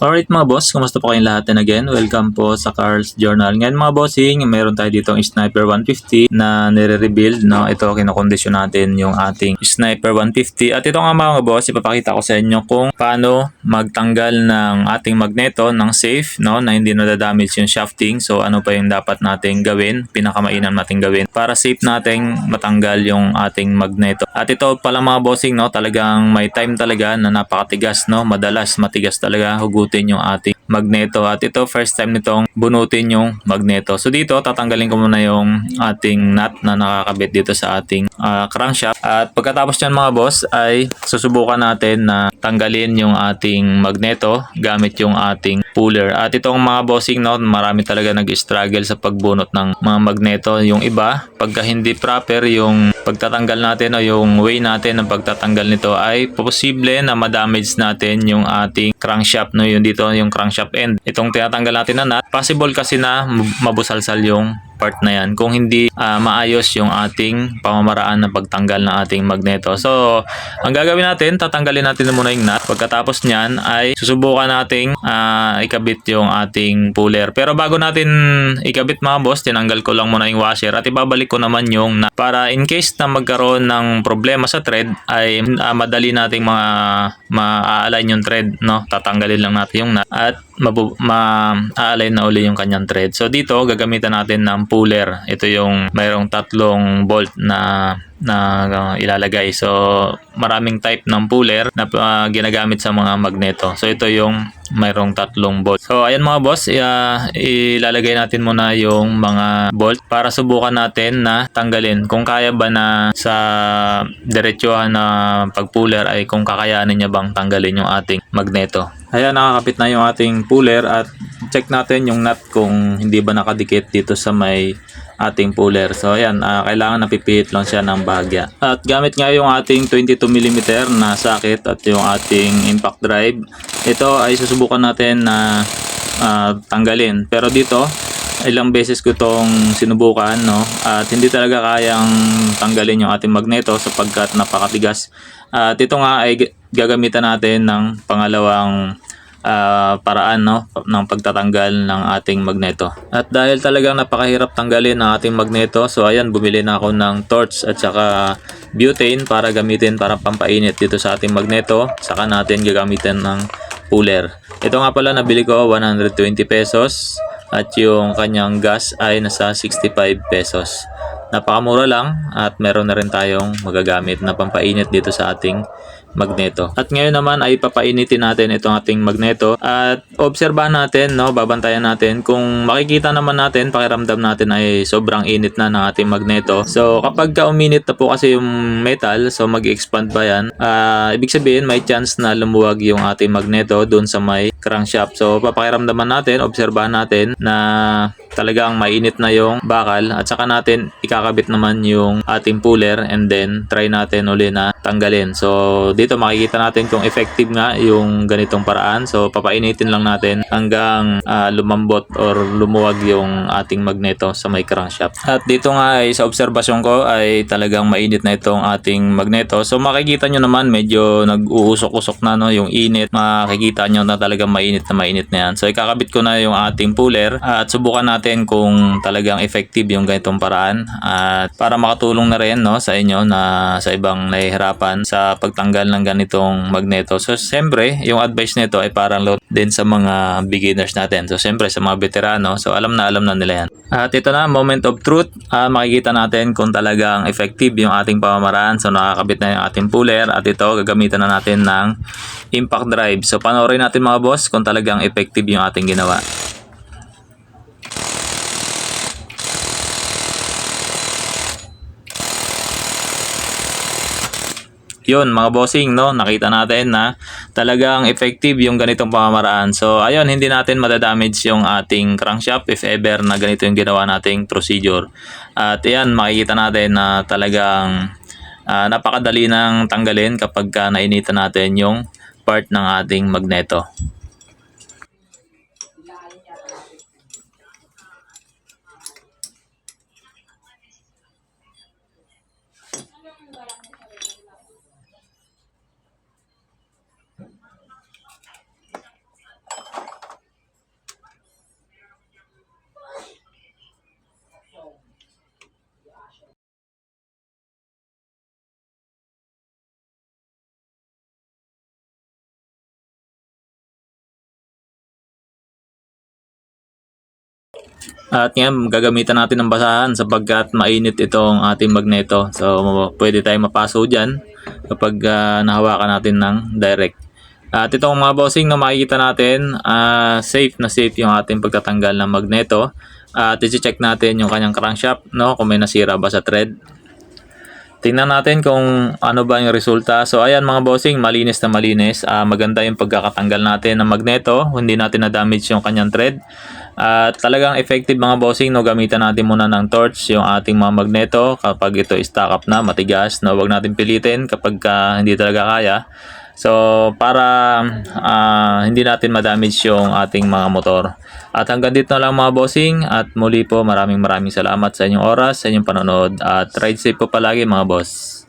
Alright mga boss, kumusta po kayong lahat and again, welcome po sa Carl's Journal. Ngayon mga bossing, meron tayo dito ang Sniper 150 na nire-rebuild. No? Ito, kinokondisyon natin yung ating Sniper 150. At ito nga mga boss, ipapakita ko sa inyo kung paano magtanggal ng ating magneto ng safe no? na hindi nadadamage yung shafting. So ano pa yung dapat nating gawin, pinakamainam nating gawin para safe nating matanggal yung ating magneto. At ito pala mga bossing, no? talagang may time talaga na napakatigas. No? Madalas matigas talaga hugutin yung ating magneto. At ito first time nitong bunutin yung magneto. So dito tatanggalin ko muna yung ating nut na nakakabit dito sa ating ah, crankshaft. At pagkatapos nyan mga boss ay susubukan natin na tanggalin yung ating magneto gamit yung ating puller. At itong mga bossing no, marami talaga nag-struggle sa pagbunot ng mga magneto. Yung iba, pagka hindi proper yung pagtatanggal natin o yung way natin ng pagtatanggal nito ay posible na ma-damage natin yung ating crankshaft no yung dito yung crankshaft end itong tinatanggal natin na nut possible kasi na mabusalsal yung part na yan kung hindi ah, maayos yung ating pamamaraan ng pagtanggal ng ating magneto. So, ang gagawin natin, tatanggalin natin muna yung nut. Pagkatapos niyan ay susubukan nating ah, ikabit yung ating puller. Pero bago natin ikabit mga boss, tinanggal ko lang muna yung washer at ibabalik ko naman yung nut para in case na magkaroon ng problema sa thread ay ah, madali nating mga ma-align yung thread, no? Tatanggalin lang natin yung nut at ma-align na uli yung kanyang thread. So dito gagamitan natin ng puller. Ito yung mayroong tatlong bolt na na uh, ilalagay. So maraming type ng puller na uh, ginagamit sa mga magneto. So ito yung mayroong tatlong bolt. So ayan mga boss, uh, ilalagay natin muna yung mga bolt para subukan natin na tanggalin kung kaya ba na sa diretsuhan na pag-puller ay kung kakayanin niya bang tanggalin yung ating magneto. Ayan, nakakapit na yung ating puller at check natin yung nut kung hindi ba nakadikit dito sa may ating puller. So ayan, ah, kailangan napipihit lang siya ng bahagya. At gamit nga yung ating 22mm na socket at yung ating impact drive. Ito ay susubukan natin na ah, tanggalin. Pero dito, ilang beses ko tong sinubukan no? At hindi talaga kayang tanggalin yung ating magneto sapagkat napakatigas. At ito nga ay gagamitan natin ng pangalawang ah, paraan no? Ng pagtatanggal ng ating magneto. At dahil talagang napakahirap tanggalin ang ating magneto so ayan bumili na ako ng torch at saka butane para gamitin para pampainit dito sa ating magneto. Saka natin gagamitin ng puller. Ito nga pala nabili ko 120 pesos at yung kanyang gas ay nasa 65 pesos. Napakamura lang at meron na rin tayong magagamit na pampainit dito sa ating magneto. At ngayon naman ay papainitin natin itong ating magneto at obserbahan natin, no, babantayan natin kung makikita naman natin, pakiramdam natin ay sobrang init na ng ating magneto. So kapag ka uminit na po kasi yung metal, so mag-expand pa yan, ah, ibig sabihin may chance na lumuwag yung ating magneto doon sa may crankshaft. So papakiramdaman natin, obserbahan natin na talagang mainit na yung bakal at saka natin ikakabit naman yung ating puller and then try natin uli na tanggalin. So dito makikita natin kung effective nga yung ganitong paraan. So papainitin lang natin hanggang ah, lumambot or lumuwag yung ating magneto sa may crankshaft. At dito nga ay sa obserbasyon ko ay talagang mainit na itong ating magneto. So makikita nyo naman medyo nag-uusok-usok na no yung init. Makikita nyo na talagang mainit na mainit na yan. So ikakabit ko na yung ating puller at subukan natin kung talagang effective yung ganitong paraan at para makatulong na rin no sa inyo na sa ibang nahihirapan sa pagtanggal ng ganitong magneto. So siyempre, yung advice nito ay parang load din sa mga beginners natin. So siyempre sa mga veterano, so alam na alam na nila yan. At ito na, moment of truth. Ah, makikita natin kung talagang effective yung ating pamamaraan. So nakakabit na yung ating puller at ito gagamitan na natin ng impact drive. So panoorin natin mga boss kung talagang effective yung ating ginawa. Yun mga bossing no? Nakita natin na talagang effective yung ganitong pamamaraan. So ayun hindi natin madadamage yung ating crankshaft if ever na ganito yung ginawa nating procedure. At yan makikita natin na talagang ah, napakadali nang tanggalin kapag ka nainitan natin yung part ng ating magneto At ngayon, gagamitan natin ng basahan sapagkat mainit itong ating magneto. So, pwede tayong mapaso dyan kapag ah, nahawakan natin ng direct. At itong mga bossing na makikita natin, ah, safe na safe yung ating pagtatanggal ng magneto. At i-check natin yung kanyang crankshaft, no? kung may nasira ba sa thread. Tingnan natin kung ano ba yung resulta. So ayan mga bossing, malinis na malinis. Ah, maganda yung pagkakatanggal natin ng magneto. Hindi natin na-damage yung kanyang thread. At talagang effective mga bossing, no, gamitan natin muna ng torch yung ating mga magneto kapag ito stack up na, matigas. No, wag natin pilitin kapag ah, hindi talaga kaya. So, para ah, hindi natin ma-damage yung ating mga motor. At hanggang dito na lang mga bossing. At muli po, maraming maraming salamat sa inyong oras, sa inyong panonood. At ride safe po palagi mga boss.